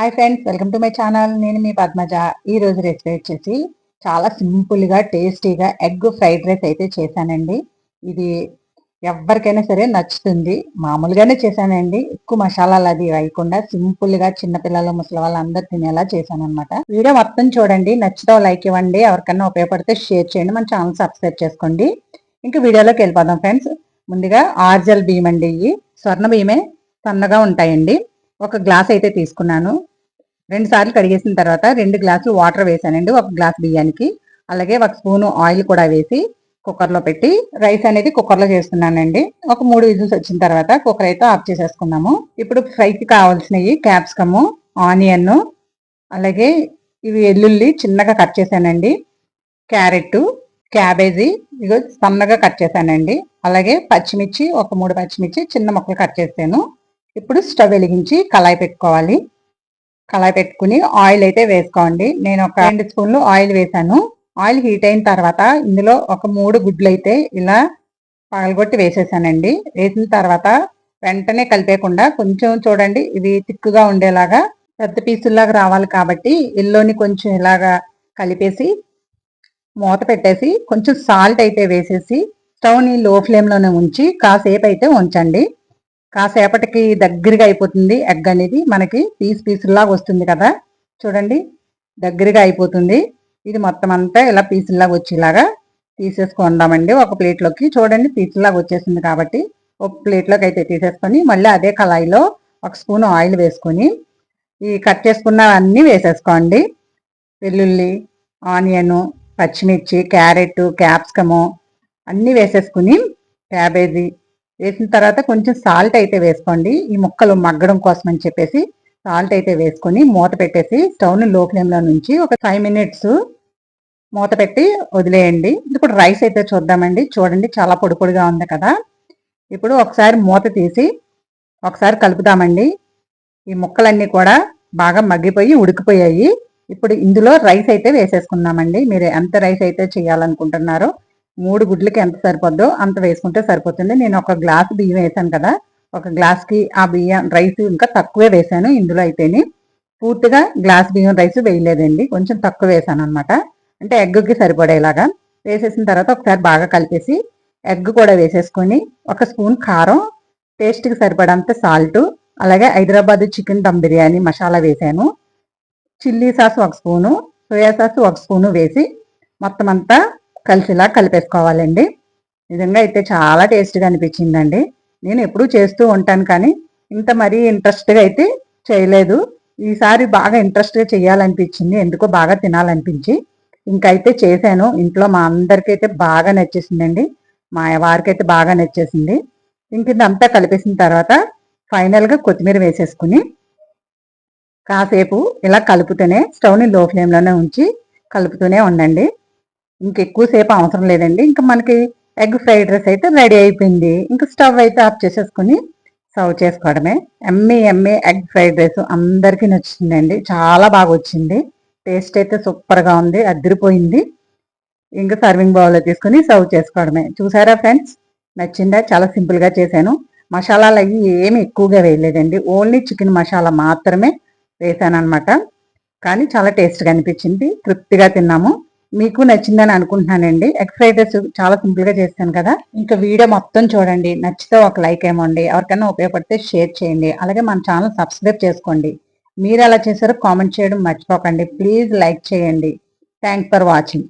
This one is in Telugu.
Hi friends welcome to my channel నేను మీ పద్మజ. ఈ రోజు రెసిపీ వచ్చేసి చాలా సింపుల్గా టేస్టీగా ఎగ్ ఫ్రైడ్ రైస్ అయితే చేశానండి. ఇది ఎవరికైనా సరే నచ్చుతుంది. మామూలుగానే చేశానండి. ఎక్కువ మసాలాలు అది వేయకుండా సింపుల్గా చిన్నపిల్లలు ముసలి వాళ్ళు అందరు తినేలా చేశాను వీడియో మొత్తం చూడండి. నచ్చితే లైక్ ఇవ్వండి. ఎవరికైనా ఉపయోగపడితే షేర్ చేయండి. మన ఛానల్ సబ్స్క్రైబ్ చేసుకోండి. ఇంకా వీడియోలోకి వెళ్ళిపోదాం ఫ్రెండ్స్ ముందుగా ఆర్జల్ బియ్యం అండి. ఇవి స్వర్ణ బియ్యమే సన్నగా ఉంటాయండి. ఒక గ్లాస్ అయితే తీసుకున్నాను. రెండు సార్లు కడిగేసిన తర్వాత రెండు గ్లాసులు వాటర్ వేసానండి ఒక గ్లాస్ బియ్యానికి. అలాగే ఒక స్పూన్ ఆయిల్ కూడా వేసి కుక్కర్లో పెట్టి రైస్ అనేది కుక్కర్లో చేస్తున్నానండి. ఒక మూడు విజిల్స్ వచ్చిన తర్వాత కుక్కర్ అయితే ఆఫ్ చేసేసుకున్నాము. ఇప్పుడు ఫ్రైకి కావాల్సినవి క్యాప్సికము ఆనియన్ అలాగే ఇవి ఎల్లుల్లి చిన్నగా కట్ చేశానండి. క్యారెట్ క్యాబేజీ ఇగో సన్నగా కట్ చేశానండి. అలాగే పచ్చిమిర్చి ఒక మూడు పచ్చిమిర్చి చిన్న ముక్కలు కట్ చేశాను. ఇప్పుడు స్టవ్ వెలిగించి కళాయి పెట్టుకోవాలి. కళాయి పెట్టుకుని ఆయిల్ అయితే వేసుకోండి. నేను ఒక రెండు స్పూన్లు ఆయిల్ వేసాను. ఆయిల్ హీట్ అయిన తర్వాత ఇందులో ఒక మూడు గుడ్లు అయితే ఇలా పగలగొట్టి వేసేసానండి. వేసిన తర్వాత వెంటనే కలిపేయకుండా కొంచెం చూడండి ఇవి తిక్కుగా ఉండేలాగా పెద్ద పీసుల్లాగా రావాలి కాబట్టి ఇల్లుని కొంచెం ఇలాగా కలిపేసి మూత పెట్టేసి కొంచెం సాల్ట్ అయితే వేసేసి స్టవ్ని లో ఫ్లేమ్లోనే ఉంచి కాసేపు అయితే ఉంచండి. కాసేపటికి దగ్గరగా అయిపోతుంది ఎగ్ అనేది మనకి పీస్ పీసుల్లాగా వస్తుంది కదా. చూడండి దగ్గరగా అయిపోతుంది. ఇది మొత్తం అంతా ఇలా పీసుల్లాగా వచ్చేలాగా తీసేసుకుందామండి. ఒక ప్లేట్లోకి చూడండి పీసుల్లాగా వచ్చేసింది కాబట్టి ఒక ప్లేట్లోకి అయితే తీసేసుకొని మళ్ళీ అదే కళాయిలో ఒక స్పూన్ ఆయిల్ వేసుకొని ఈ కట్ చేసుకున్నవన్నీ వేసేసుకోండి. వెల్లుల్లి ఆనియను పచ్చిమిర్చి క్యారెట్ క్యాప్సికము అన్నీ వేసేసుకుని క్యాబేజీ వేసిన తర్వాత కొంచెం సాల్ట్ అయితే వేసుకోండి. ఈ ముక్కలు మగ్గడం కోసం అని చెప్పేసి సాల్ట్ అయితే వేసుకొని మూత పెట్టేసి స్టవ్ని లో ఫ్లేమ్లో నుంచి ఒక ఫైవ్ మినిట్స్ మూత పెట్టి వదిలేయండి. ఇప్పుడు రైస్ అయితే చూద్దామండి. చూడండి చాలా పొడి పొడిగా ఉంది కదా. ఇప్పుడు ఒకసారి మూత తీసి ఒకసారి కలుపుదామండి ఈ ముక్కలన్నీ కూడా బాగా మగ్గిపోయి ఉడికిపోయాయి. ఇప్పుడు ఇందులో రైస్ అయితే వేసేసుకుందామండి. మీరు ఎంత రైస్ అయితే చేయాలనుకుంటున్నారో మూడు గుడ్లకి ఎంత సరిపోద్దో అంత వేసుకుంటే సరిపోతుంది. నేను ఒక గ్లాస్ బియ్యం వేసాను కదా ఒక గ్లాస్కి ఆ బియ్యం రైస్ ఇంకా తక్కువే వేసాను ఇందులో అయితేనే. పూర్తిగా గ్లాస్ బియ్యం రైస్ వేయలేదండి కొంచెం తక్కువ వేసాను అనమాట అంటే ఎగ్కి సరిపడేలాగా. వేసేసిన తర్వాత ఒకసారి బాగా కలిపేసి ఎగ్ కూడా వేసేసుకొని ఒక స్పూన్ కారం టేస్ట్కి సరిపడంత సాల్ట్ అలాగే హైదరాబాద్ చికెన్ దమ్ బిర్యానీ మసాలా వేసాను. చిల్లీ సాస్ ఒక స్పూను సోయా సాస్ ఒక స్పూను వేసి మొత్తం అంతా కలిసిలా కలిపేసుకోవాలండి. నిజంగా అయితే చాలా టేస్ట్గా అనిపించిందండి. నేను ఎప్పుడూ చేస్తూ ఉంటాను కానీ ఇంత మరీ ఇంట్రెస్ట్గా అయితే చేయలేదు. ఈసారి బాగా ఇంట్రెస్ట్గా చేయాలనిపించింది. ఎందుకో బాగా తినాలనిపించి. ఇంకైతే చేశాను. ఇంట్లో మా అందరికీ అయితే బాగా నచ్చేసిందండి. మా వారికైతే బాగా నచ్చేసింది. ఇంక ఇదంతా కలిపేసిన తర్వాత ఫైనల్గా కొత్తిమీర వేసేసుకుని కాసేపు ఇలా కలుపుతూనే స్టవ్ని లో ఫ్లేమ్లోనే ఉంచి కలుపుతూనే ఉండండి. ఇంకెక్కువసేపు అవసరం లేదండి. ఇంకా మనకి ఎగ్ ఫ్రైడ్ రైస్ అయితే రెడీ అయిపోయింది. ఇంకా స్టవ్ అయితే ఆఫ్ చేసేసుకుని సర్వ్ చేసుకోవడమే. ఎమ్మి ఎమ్మి ఎగ్ ఫ్రైడ్ రైస్ అందరికీ నచ్చిందండి. చాలా బాగా వచ్చింది. టేస్ట్ అయితే సూపర్గా ఉంది. అదిరిపోయింది. ఇంకా సర్వింగ్ బౌల్లో తీసుకుని సర్వ్ చేసుకోవడమే. చూసారా ఫ్రెండ్స్? నచ్చిందా? చాలా సింపుల్గా చేశాను. మసాలాలు అవి ఏమి ఎక్కువగా వేయలేదండి. ఓన్లీ చికెన్ మసాలా మాత్రమే వేసాను అనమాట కానీ చాలా టేస్ట్గా అనిపించింది. తృప్తిగా తిన్నాము. మీకు నచ్చిందని అనుకుంటున్నానండి. ఎగ్ ఫ్రైడ్ రైస్ చాలా సింపుల్గా చేస్తాను కదా. ఇంకా వీడియో మొత్తం చూడండి. నచ్చితే ఒక లైక్ ఏమండి. ఎవరికైనా ఉపయోగపడితే షేర్ చేయండి. అలాగే మన ఛానల్ సబ్స్క్రైబ్ చేసుకోండి. మీరు ఎలా చేశారో కామెంట్ చేయడం మర్చిపోకండి. ప్లీజ్ లైక్ చేయండి. Thanks for watching